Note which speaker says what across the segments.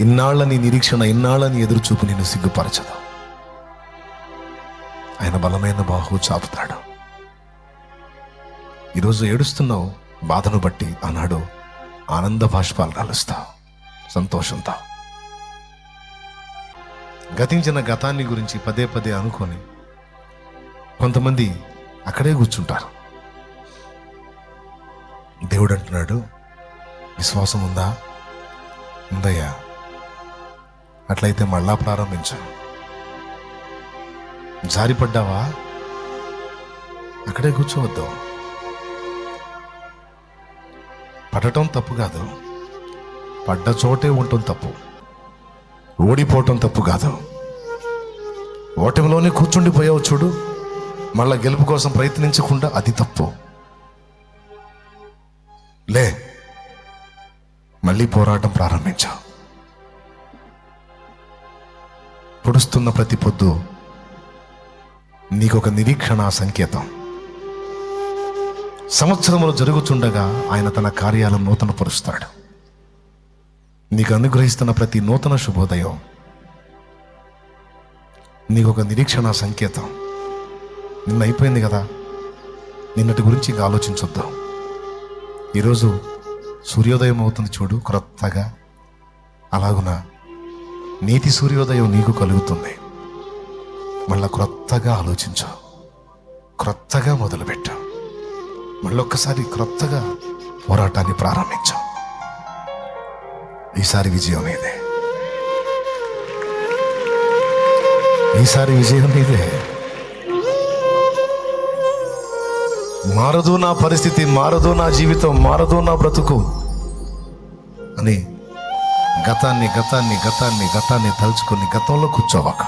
Speaker 1: ఇన్నాళ్ళ నీ నిరీక్షణ ఇన్నాళ్ళ నీ ఎదురుచూపు నిన్ను సిగ్గుపరచదు. ఆయన బలమైన బాహు చాపుతాడు. ఈరోజు ఏడుస్తున్నావు బాధను బట్టి ఆనాడు ఆనంద బాష్పాలు రాలుస్తావు సంతోషంతో గతించిన గతాన్ని గురించి పదే పదే అనుకొని కొంతమంది అక్కడే కూర్చుంటారు. దేవుడు అంటున్నాడు విశ్వాసం ఉందా? ఉందయ్యా. అట్లయితే మళ్ళా ప్రారంభించు. జారిపడ్డావా అక్కడే కూర్చోవద్దు. పడటం తప్పు కాదు. పడ్డ చోటే ఉండటం తప్పు. ఓడిపోవటం తప్పు కాదు. ఓటమిలోనే కూర్చుండిపోయావు చూడు. మళ్ళా గెలుపు కోసం ప్రయత్నించకుండా అది తప్పు. లే. మళ్ళీ పోరాటం ప్రారంభించావు పొడుస్తున్న ప్రతి పొద్దు నీకొక నిరీక్షణ సంకేతం. సంవత్సరములు జరుగుతుండగా ఆయన తన కార్యాలను నూతనపరుస్తాడు. నీకు అనుగ్రహిస్తున్న ప్రతి నూతన శుభోదయం నీకు ఒక నిరీక్షణ సంకేతం. నిన్న అయిపోయింది కదా నిన్నటి గురించి ఇంకా ఆలోచించొద్దు. ఈరోజు సూర్యోదయం అవుతుంది చూడు క్రొత్తగా. అలాగున? నీతి సూర్యోదయం నీకు కలుగుతుంది. మళ్ళా క్రొత్తగా ఆలోచించు. క్రొత్తగా మొదలుపెట్టు. మళ్ళొక్కసారి క్రొత్తగా పోరాటాన్ని ప్రారంభించు. ఈసారి విజయం నీదే. ఈసారి విజయం నీదే. మారదు నా పరిస్థితి మారదు నా జీవితం మారదు నా బ్రతుకు అని గతాన్ని గతాన్ని గతాన్ని గతాన్ని తలుచుకుని గతంలో కూర్చోవాక.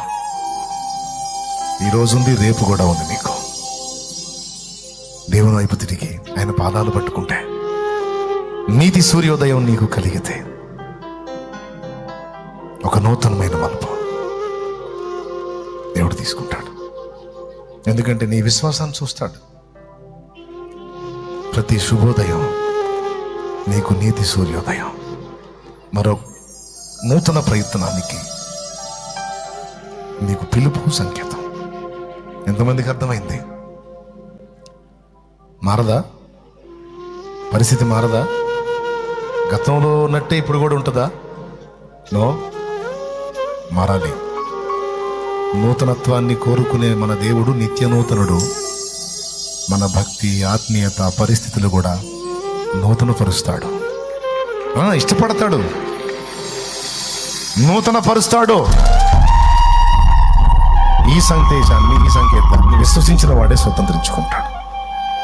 Speaker 1: ఈరోజు ఉంది రేపు కూడా ఉంది నీకు. దేవుని వైపు తిరిగి ఆయన పాదాలు పట్టుకుంటే నీతి సూర్యోదయం నీకు కలిగితే ఒక నూతనమైన మలుపు దేవుడు తీసుకుంటాడు. ఎందుకంటే నీ విశ్వాసాన్ని చూస్తాడు. ప్రతి శుభోదయం నీకు నీతి సూర్యోదయం. మరో నూతన ప్రయత్నానికి నీకు పిలుపు సంకేతం. ఎంతమందికి అర్థమైంది? మారదా? పరిస్థితి మారదా? గతంలో ఉన్నట్టే ఇప్పుడు కూడా ఉంటుందా? నో? మారాలి. నూతనత్వాన్ని కోరుకునే మన దేవుడు నిత్య నూతనుడు మన భక్తి ఆత్మీయత పరిస్థితులు కూడా నూతనపరుస్తాడు. ఇష్టపడతాడు. నూతన పరుస్తాడు ఈ సందేశాన్ని ఈ సంకేతాన్ని విశ్వసించిన వాడే స్వతంత్రించుకుంటాడు.